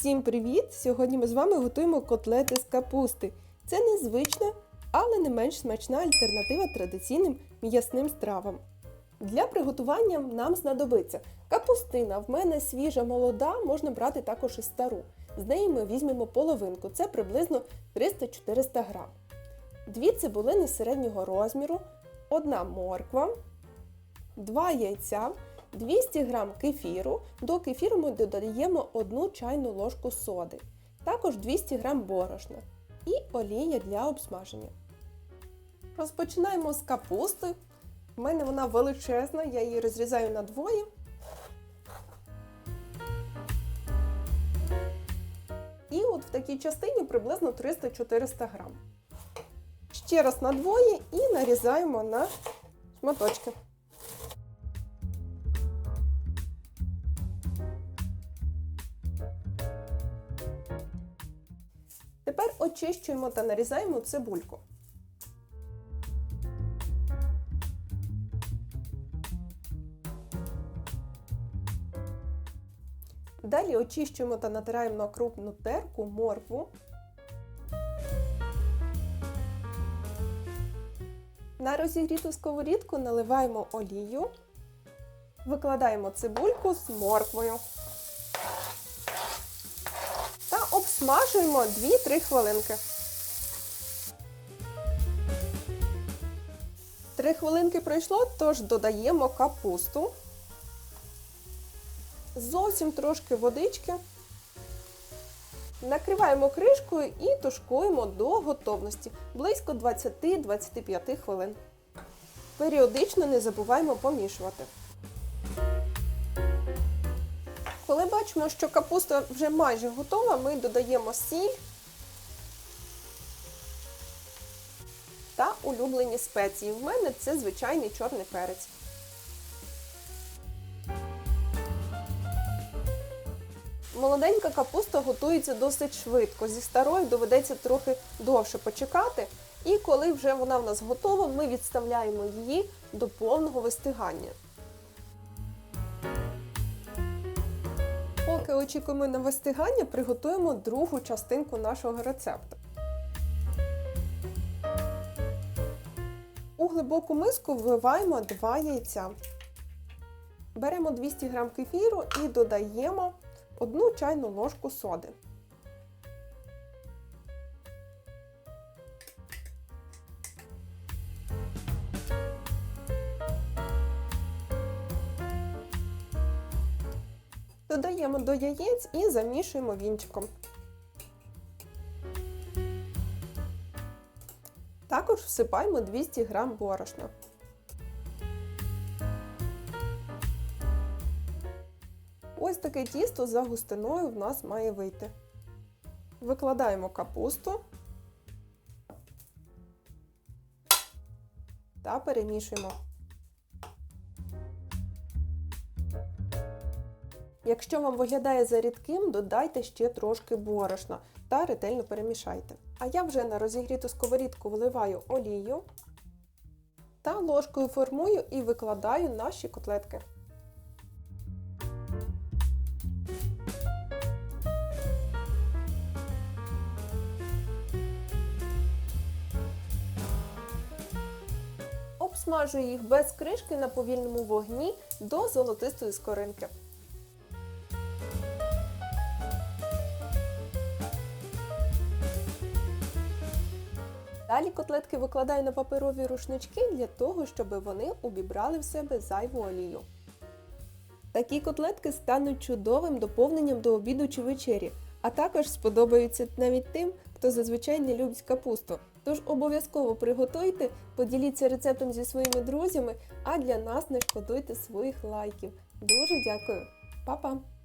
Всім привіт! Сьогодні ми з вами готуємо котлети з капусти. Це незвична, але не менш смачна альтернатива традиційним м'ясним стравам. Для приготування нам знадобиться капустина. В мене свіжа молода, можна брати також і стару. З неї ми візьмемо половинку, це приблизно 300-400 грам. Дві цибулини середнього розміру, одна морква, 2 яйця, 200 г кефіру. До кефіру ми додаємо 1 чайну ложку соди, також 200 г борошна і олія для обсмаження. Розпочинаємо з капусти. У мене вона величезна, я її розрізаю на двоє. І от в такій частині приблизно 300-400 грам. Ще раз на двоє і нарізаємо на шматочки. Тепер очищуємо та нарізаємо цибульку. Далі очищуємо та натираємо на крупну терку моркву. На розігріту сковорідку наливаємо олію, викладаємо цибульку з морквою та обсмажуємо 2-3 хвилинки. 3 хвилинки пройшло, тож додаємо капусту. Зовсім трошки водички. Накриваємо кришкою і тушкуємо до готовності близько 20-25 хвилин. Періодично не забуваємо помішувати. Коли бачимо, що капуста вже майже готова, ми додаємо сіль та улюблені спеції. В мене це звичайний чорний перець. Молоденька капуста готується досить швидко. Зі старою доведеться трохи довше почекати. І коли вже вона в нас готова, ми відставляємо її до повного вистигання. Поки очікуємо на вистигання, приготуємо другу частинку нашого рецепту. У глибоку миску вливаємо 2 яйця. Беремо 200 г кефіру і додаємо 1 чайну ложку соди. Додаємо до яєць і замішуємо вінчиком. Також всипаємо 200 г борошна. Ось таке тісто за густиною в нас має вийти. Викладаємо капусту та перемішуємо. Якщо вам виглядає за рідким, додайте ще трошки борошна та ретельно перемішайте. А я вже на розігріту сковорідку вливаю олію та ложкою формую і викладаю наші котлетки. Обсмажую їх без кришки на повільному вогні до золотистої скоринки. Далі котлетки викладаю на паперові рушнички для того, щоб вони убібрали в себе зайву олію. Такі котлетки стануть чудовим доповненням до обіду чи вечері, а також сподобаються навіть тим, хто зазвичай не любить капусту. Тож обов'язково приготуйте, поділіться рецептом зі своїми друзями, а для нас не шкодуйте своїх лайків. Дуже дякую! Па-па!